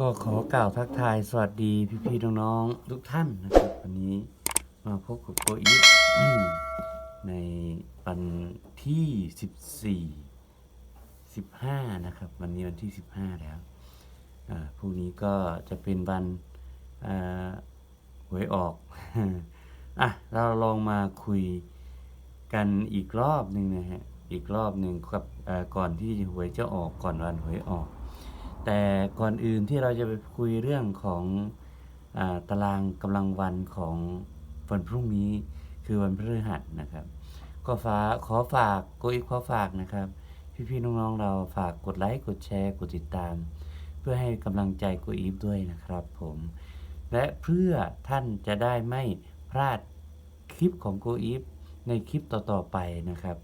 ก็ขอกล่าวทักทายสวัสดีพี่ๆน้องๆทุกท่านนะครับ วันนี้มาพบกับโกอีฟในวันที่ 14 15 นะครับ วันนี้วันที่ 15 แล้วอ่าพรุ่งนี้ก็จะเป็นวันหวยออกอะเราลองมาคุยกันอีกรอบหนึ่งนะฮะอีกรอบหนึ่งกับก่อนที่หวยจะออกก่อนวันหวยออก แต่ก่อนอื่นที่เราจะไปคุยเรื่องของอตารางกำลังวันของวันพรุ่งนี้คือวันพฤหัสนะครับ ก็ฝากขอฝากโกอีกขอฝากนะครับ พี่ๆน้องๆเราฝากกดไลค์กดแชร์กดติดตาม เพื่อให้กำลังใจโกอีฟด้วยนะครับผมและเพื่อท่านจะได้ไม่พลาดคลิปของโกอีฟในคลิปต่อๆไปนะครับ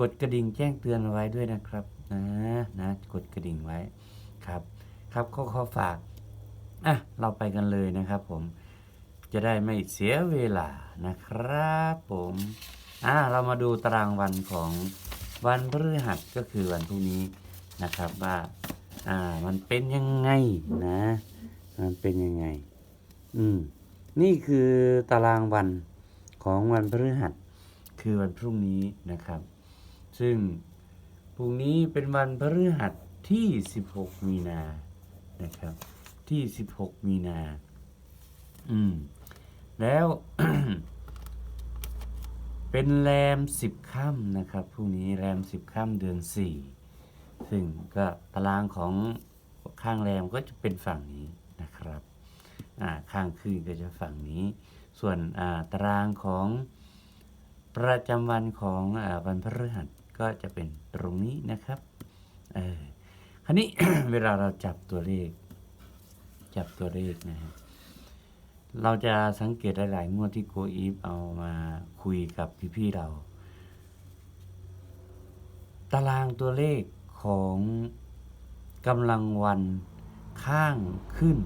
กดกระดิ่งแจ้งเตือนไว้ด้วยนะครับนะนะกดกระดิ่งไว้ ครับ ครับก็ขอฝากอะเราไปกันเลยนะครับผมจะได้ไม่เสียเวลานะครับผมอะเรามาดูตารางวันของวันพฤหัสก็คือวันพรุ่งนี้นะครับว่าอ่ามันเป็นยังไงนะ มันเป็นยังไง อืมนี่คือตารางวันของวันพฤหัส คือวันพรุ่งนี้นะครับ ซึ่งพรุ่งนี้เป็นวันพฤหัส ที่ 16 มีนานะครับ ที่ 16 มีนา อืม แล้ว เป็นแรม 10 ค่ำนะครับพรุ่งนี้แรม 10 ค่ำเดือน 4 ซึ่งก็ตารางของข้างแรมก็จะเป็นฝั่งนี้นะครับ อ่า ข้างคืนก็จะฝั่งนี้ ส่วนอ่าตารางของประจำวันของอาวันพฤหัสก็จะเป็นตรงนี้นะครับ เออ คราวนี้ เวลาเราจับตัวเลข จับตัวเลขนะฮะเราจะสังเกตหลายๆงวดที่โกอีฟเอามาคุยกับพี่ๆเรา ตารางตัวเลขของกำลังวันข้างขึ้น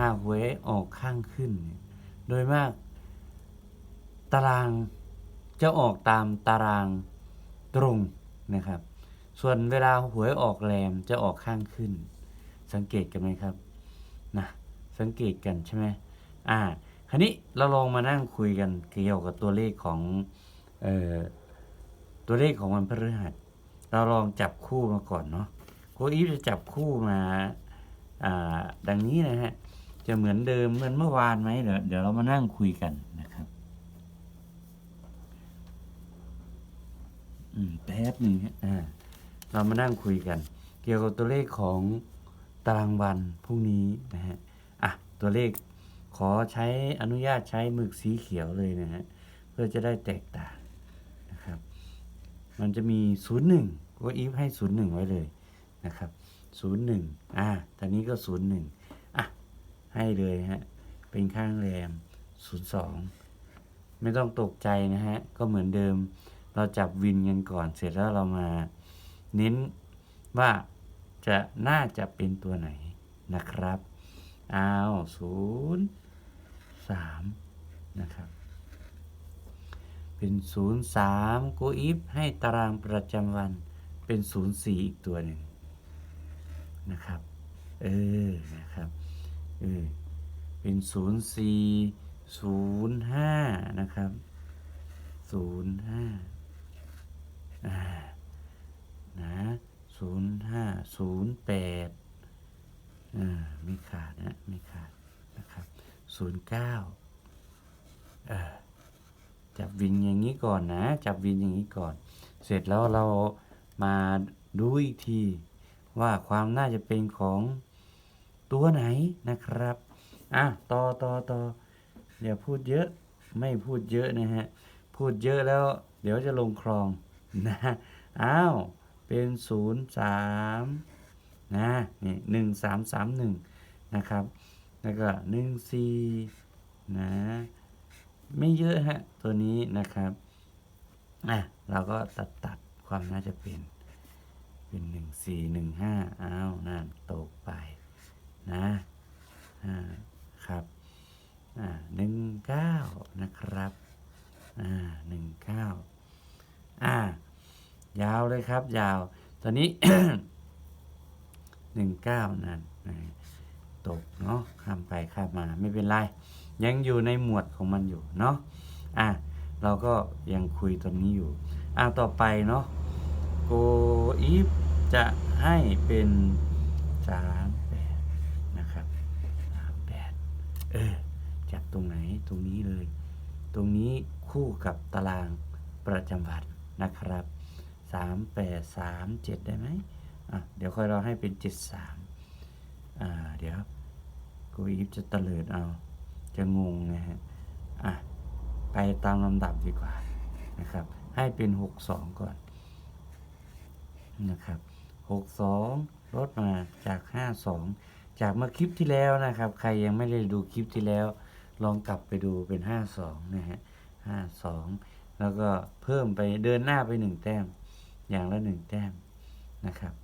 หากหวออกข้างขึ้น โดยมาก ตารางจะออกตามตารางตรงนะครับ ส่วนเวลาหวยออกแรมจะออกข้างขึ้น สังเกตกันไหมครับนะสังเกตกันใช่ไหมอ่าคราวนี้เราลองมานั่งคุยกันเกี่ยวกับตัวเลขของเอ่อตัวเลขของวันพฤหัส เราลองจับคู่มาก่อนเนาะโคอีฟจะจับคู่มาอ่าดังนี้นะฮะจะเหมือนเดิมเหมือนเมื่อวานไหมเดี๋ยวเดี๋ยวเรามานั่งคุยกันนะครับอืมแป๊บหนึ่งฮะอ่า เรามานั่งคุยกัน เกี่ยวกับตัวเลขของตารางวันพรุ่งนี้นะฮะอะตัวเลขขอใช้อนุญาตใช้หมึกสีเขียวเลยนะฮะเพื่อจะได้แตกต่างนะครับ มันจะมีศูนย์หนึ่งก็อีฟให้ศูนย์หนึ่งไว้เลยนะครับศูนย์หนึ่งอ่าตอนนี้ก็ศูนย์หนึ่งอะให้เลยฮะเป็นข้างแรม02ไม่ต้องตกใจนะฮะก็เหมือนเดิมเราจับวินกันก่อนเสร็จแล้วเรามา เน้นว่าจะน่าจะเป็นตัวไหนนะครับ เอาศูนย์สามนะครับ เป็นศูนย์สามโกอีฟให้ตารางประจำวันเป็นศูนย์สี่อีกตัวหนึ่งนะครับ เออ นะครับ เออ เป็นศูนย์สี่ศูนย์ห้านะครับศูนย์ห้าอ่า นะศูนย์ห้าศูนย์แปดอ่าไม่ขาดนะไม่ขาดนะครับศูนย์เก้าเอจับวินอย่างนี้ก่อนนะ จับวินอย่างนี้ก่อน เสร็จแล้วเรามาดูอีกทีว่าความน่าจะเป็นของตัวไหนนะครับอะต่อต่อต่ออย่าพูดเยอะไม่พูดเยอะนะฮะ พูดเยอะแล้ว เดี๋ยวจะลงคลองนะอ้าว เป็นศูนย์สามนะนี่หนึ่งสามสามหนึ่งนะครับ แล้วก็หนึ่งสี่นะไม่เยอะฮะ ตัวนี้นะครับอะเราก็ตัดตัดความน่าจะเป็น เป็นหนึ่งสี่หนึ่งห้าอ้าวนั่นตกไปนะอ่าครับอ่าหนึ่งเก้านะครับอ่าหนึ่งเก้าอ่า ยาวเลยครับ ยาว ตอนนี้หนึ่งเก้านั่นนะเนาะข้ามไปข้ามมาไม่เป็นไร ยังอยู่ในหมวดของมันอยู่เนาะอะเราก็ยังคุยตรงนี้อยู่อะต่อไปเนาะโกอีฟจะให้เป็นสามแปดนะครับสามแปดเออจับตรงไหนตรงนี้เลย ตรงนี้คู่กับตารางประจำวันนะครับ สามแปดสามเจ็ดได้ไหมอะเดี๋ยวค่อยเราให้เป็นเจ็ดสามอ่าเดี๋ยวโกอีฟจะตะเลิดเอา จะงงนะฮะอะไปตามลำดับดีกว่านะครับให้เป็น62ก่อนนะครับ62ลดมาจาก52จากเมื่อคลิปที่แล้วนะครับ ใครยังไม่ได้ดูคลิปที่แล้ว ลองกลับไปดูเป็น52นะฮะ52แล้วก็เพิ่มไปเดินหน้าไป1แต้ม อย่างละ1แต้มนะครับ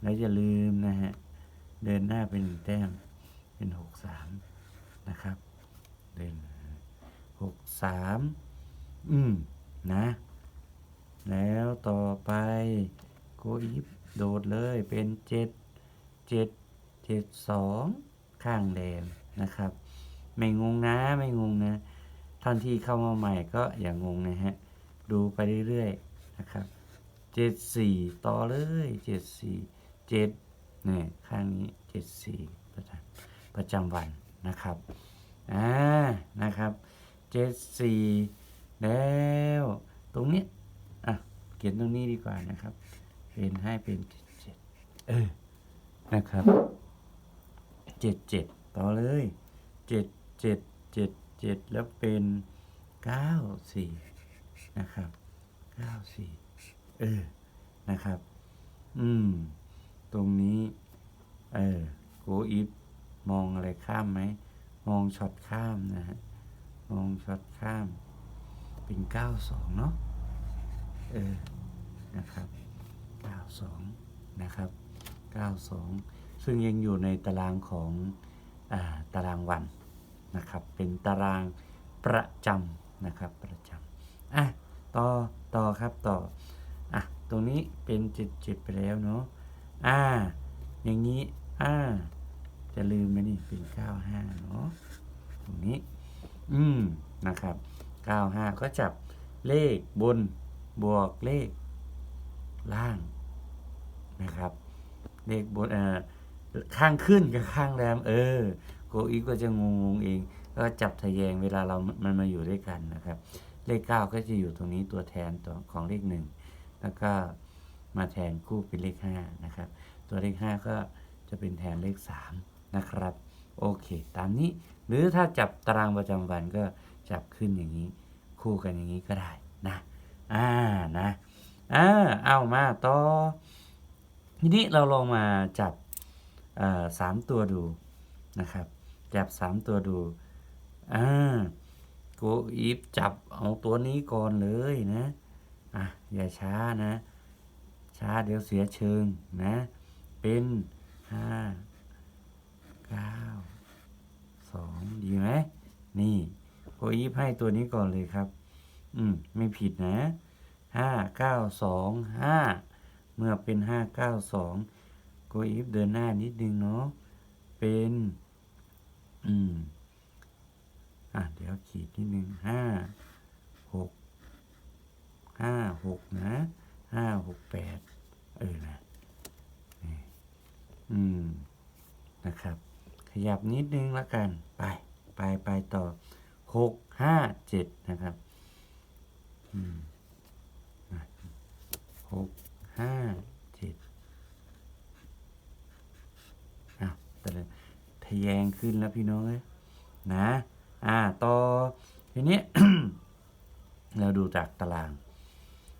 แล้วอย่าลืมนะฮะ เดินหน้าไป1แต้ม เป็น63นะครับ เดินหกสามอืม นะ แล้วต่อไปโกอีฟโดดเลยเป็นเจ็ดเจ็ดเจ็ดสองข้างแรมนะครับ ไม่งงนะไม่งงนะ ท่านที่เข้ามาใหม่ก็อย่างงงนะฮะ ดูไปเรื่อยๆนะครับ เจ็ดสี่ต่อเลยเจ็ดสี่เจ็ดเนี่ยข้างนี้เจ็ดสี่ประจำประจำวันนะครับอ่านะครับเจ็ดสี่แล้วตรงนี้อะเขียนตรงนี้ดีกว่านะครับเป็นให้เป็นเจ็ดเจ็ดเออนะครับเจ็ดเจ็ดต่อเลยเจ็ดเจ็ดเจ็ดเจ็ดแล้วเป็นเก้าสี่นะครับเก้าสี่ เออนะครับ อืม ตรงนี้ เออโกอีฟมองอะไรข้ามไหม มองช็อตข้ามนะฮะ มองช็อตข้าม เป็นเก้าสองเนาะ เออ นะครับเก้าสองนะครับเก้าสองซึ่งยังอยู่ในตารางของอาตารางวันนะครับ เป็นตารางประจำนะครับประจำอะต่อต่อครับต่อ ตรงนี้เป็นเจ็ดเจ็ดไปแล้วเนาะอ่า อย่างนี้อ่าจะลืมไหมนี่เป็นเก้าห้าเนาะตรงนี้ อืมนะครับ95ก็จับเลขบนบวกเลขล่างนะครับ เลขบนเอ่อข้างขึ้นกับข้างแรมเออโกอีกก็จะงงงเอง ก็จับทะแยงเวลาเรามันมาอยู่ด้วยกันนะครับ เลข9ก็จะอยู่ตรงนี้ตัวแทนตัวของเลข1 แล้วก็มาแทนคู่เป็นเลข5นะครับ ตัวเลข 5 ก็จะเป็นแทนเลข 3 นะครับ โอเค ตามนี้ หรือถ้าจับตารางประจำวันก็จับขึ้นอย่างนี้ คู่กันอย่างนี้ก็ได้นะอ่านะอ่าเอามาต่อทีนี้เราลองมาจับสามตัวดูนะครับจับสามตัวดูอ่าโกอีฟจับเอาตัวนี้ก่อนเลยนะ อะอย่าช้านะ ช้าเดี๋ยวเสียเชิงนะ เป็นห้าเก้าสองดีไหมนี่โกอีฟให้ตัวนี้ก่อนเลยครับ อืม ไม่ผิดนะห้าเก้าสองห้าเมื่อเป็นห้าเก้าสองโกอีฟเดินหน้านิดนึงเนาะเป็น อืม อะ เดี๋ยวขีดนิดนึงห้า ห้าหกนะห้าหกแปดเออนะนี่อืมนะครับ ขยับนิดนึงล้วกัน ไปไปไปต่อหกห้าเจ็ดนะครับอืมหกห้าเจ็ดอะแต่ละทะแยงขึ้นแล้วพี่น้องเอ้ยนะ อ่า ต่อ ทีนี้ เราดูจากตาราง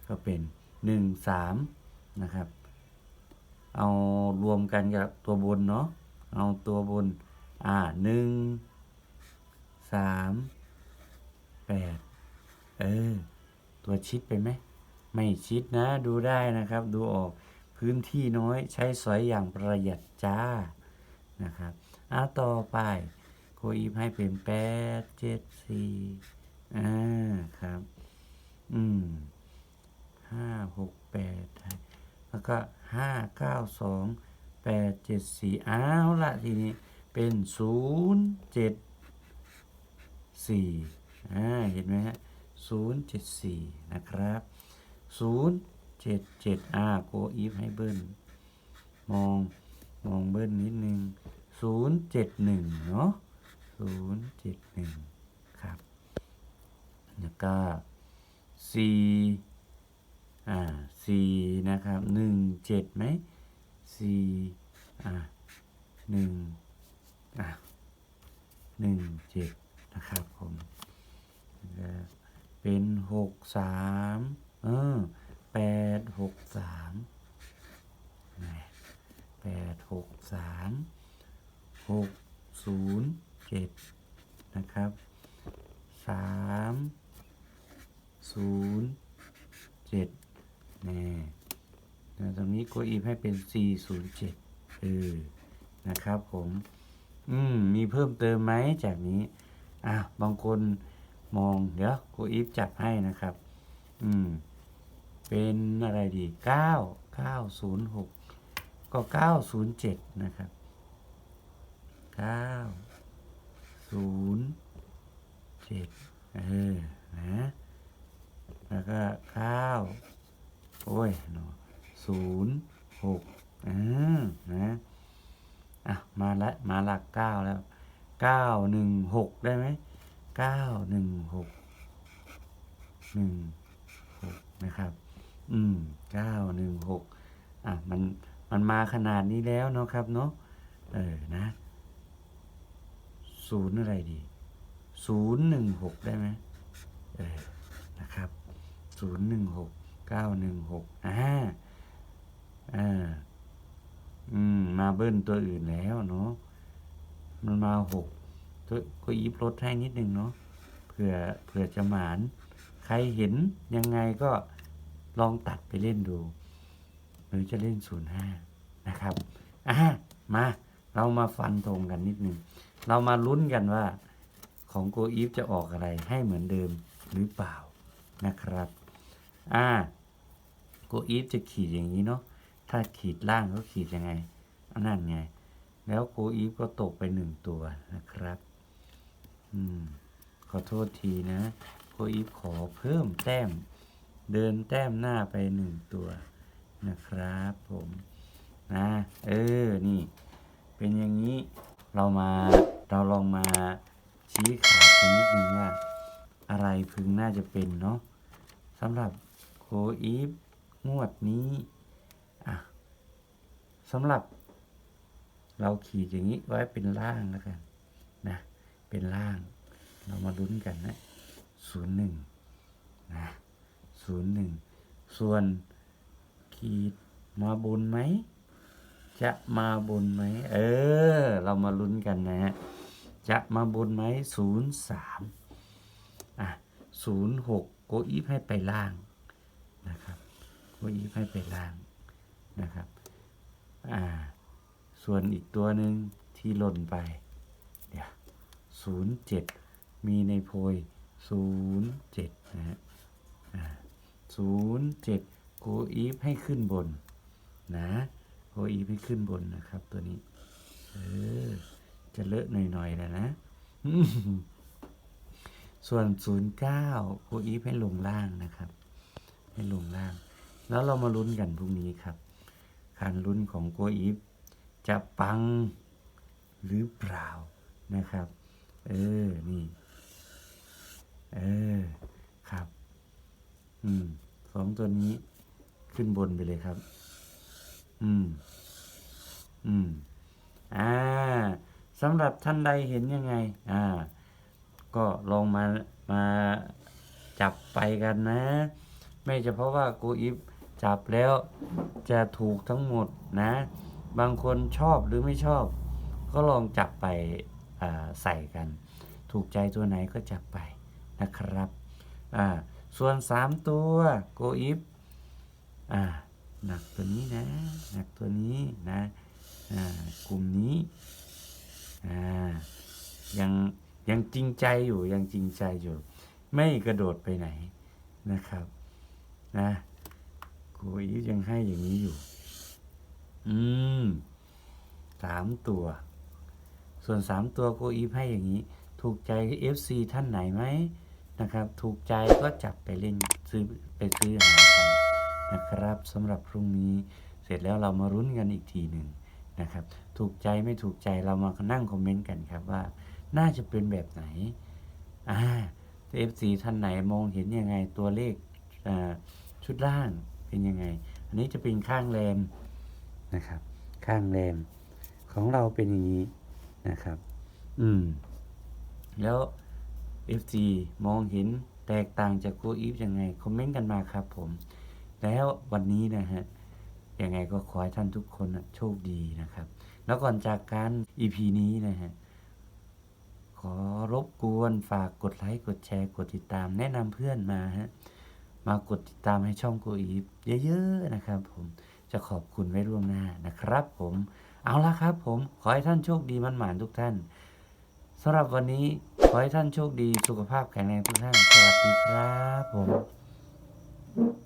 ก็เป็นหนึ่งสามนะครับ เอารวมกันกับตัวบนเนาะเอาตัวบน อ่าหนึ่งสามแปดเออ ตัวชิดไปไหม ไม่ชิดนะดูได้นะครับ ดูออกพื้นที่น้อยใช้สอยอย่างประหยัดจ้านะครับอ่าต่อไปโคอีฟให้เป็นแปดเจ็ดสี่อ่าครับ อืม ห้าหกแปดแล้วก็ห้าเก้าสองแปดเจ็ดสี่อ้าวละทีนี้เป็นศูนย์เจ็ดสี่อ่าเห็นไหมฮะศูนย์เจ็ดสี่นะครับศูนย์เจ็ดเจ็ดอ่าโกอีฟให้เบิ้ลมองมองเบิ้ลนิดนึงศูนย์เจ็ดหนึ่งเนาะศูนย์เจ็ดหนึ่งครับแล้วก็สี่ อ่าสี่นะครับหนึ่งเจ็ดไหมสี่อ่าหนึ่งอะหนึ่งเจ็ดนะครับผมเป็นหกสามเออแปดหกสามแปดหกสามหกศูนย์เจ็ดนะครับสามศูนย์เจ็ด นี่แล้วตรงนี้ก็อีฟให้เป็น 407เออนะครับผม อืม มีเพิ่มเติมไหมจากนี้ อะ บางคนมอง เดี๋ยวโกอีฟจับให้นะครับ อืม เป็นอะไรดี 9 906 ก็ 907 นะครับ 907เออนะแล้วก็เก้า โอ้ยศูนย์หกอ่านะอะมาละมาหลักเก้าแล้วเก้าหนึ่งหกได้ไหมเก้าหนึ่งหกหนึ่งหกนะครับ อืมเก้าหนึ่งหกอะมันมันมาขนาดนี้แล้วเนาะครับเนาะเออนะศูนย์อะไรดีศูนย์หนึ่งหกได้ไหมเออนะครับศูนย์หนึ่งหก เก้าหนึ่งหกอ่าอ่าอืม มาเบิ้ลตัวอื่นแล้วเนาะมันมาหกตัวก็ยิบลดให้นิดนึงเนาะเผื่อเผื่อจะหมาน ใครเห็นยังไงก็ลองตัดไปเล่นดู หรือจะเล่นศูนย์ห้านะครับอ่ามา เรามาฟันธงกันนิดนึง เรามาลุ้นกันว่า ของโกอีฟจะออกอะไรให้เหมือนเดิมหรือเปล่านะครับ อ่าโกอีฟจะขีดอย่างนี้เนาะถ้าขีดล่างก็ขีดยังไงอันนั่นไง แล้วโกอีฟก็ตกไปหนึ่งตัวนะครับ อืม ขอโทษทีนะโกอีฟขอเพิ่มแต้ม เดินแต้มหน้าไปหนึ่งตัวนะครับผมนะเออ นี่ เป็นอย่างนี้เรามาเราลองมาชี้ขาดกันนิดนึงว่าอะไรพึงน่าจะเป็นเนาะสำหรับ อีฟงวดนี้อะสำหรับ เราขีดอย่างนี้ไว้เป็นล่างแล้วกันนะเป็นล่าง เรามาลุ้นกันนะศูนย์หนึ่งนะศูนย์หนึ่งส่วนขีดมาบนไหม จะมาบนไหม เออ เรามาลุ้นกันนะฮะจะมาบนไหมศูนย์สามอะศูนย์หกโกอีฟให้ไปล่าง โกอีฟให้ไปล่างนะครับอ่าส่วนอีกตัวหนึ่งที่หล่นไปเดี๋ยวศูนย์เจ็ดมีในโพยศูนย์เจ็ดนะฮะศูนย์เจ็ดโกอีฟให้ขึ้นบนนะโกอีฟให้ขึ้นบนนะครับตัวนี้เออจะเลอะหน่อยๆแล้วนะส่วน 09โกอีฟให้ลงล่างนะครับ ให้ลงล่าง แล้วเรามาลุ้นกันพรุ่งนี้ครับการลุ้นของโกอีฟจะปังหรือเปล่านะครับ เออ นี่ เออ ครับ อืมสองตัวนี้ขึ้นบนไปเลยครับ อืม อืม อ่าสำหรับท่านใดเห็นยังไง อ่า ก็ลองมา มาจับไปกันนะ ไม่เฉพาะว่าโกอิฟ จับแล้วจะถูกทั้งหมดนะ บางคนชอบหรือไม่ชอบ ก็ลองจับไปใส่กัน ถูกใจตัวไหนก็จับไปนะครับส่วนสามตัวโกอิฟหนักตัวนี้นะ หนักตัวนี้นะกลุ่มนี้ยังยังจริงใจอยู่ยังจริงใจอยู่ ไม่กระโดดไปไหนนะครับนะ โกอีฟยังให้อย่างนี้อยู่ อืมสามตัว ส่วน3ตัวโกอีฟให้อย่างนี้ ถูกใจ FC ท่านไหนไหมนะครับ ถูกใจก็จับไปเล่นซื้อไปซื้อหากันนะครับสำหรับพรุ่งนี้เสร็จแล้วเรามารุ้นกันอีกทีหนึ่งนะครับ ถูกใจไม่ถูกใจเรามานั่งคอมเมนต์กันครับว่า น่าจะเป็นแบบไหนอ่าเอฟซีท่านไหนมองเห็นยังไงตัวเลขชุดล่าง เป็นยังไง อันนี้จะเป็นข้างแรมนะครับ ข้างแรมของเราเป็นอย่างนี้นะครับ อืม แล้ว FG มองเห็นแตกต่างจากโกอีฟยังไง คอมเมนต์กันมาครับผม แล้ววันนี้นะฮะยังไงก็ขอให้ท่านทุกคนโชคดีนะครับ แล้วก่อนจากการ EP นี้นะฮะขอรบกวนฝากกดไลค์ กดแชร์ กดติดตาม แนะนำเพื่อนมาฮะ มากดติดตามให้ช่องโกอีฟเยอะๆนะครับ ผมจะขอบคุณไว้ล่วงหน้านะครับ ผมเอาละครับ ผมขอให้ท่านโชคดีมันหมานทุกท่านสำหรับวันนี้ขอให้ท่านโชคดีสุขภาพแข็งแรงทุกท่าน สวัสดีครับผม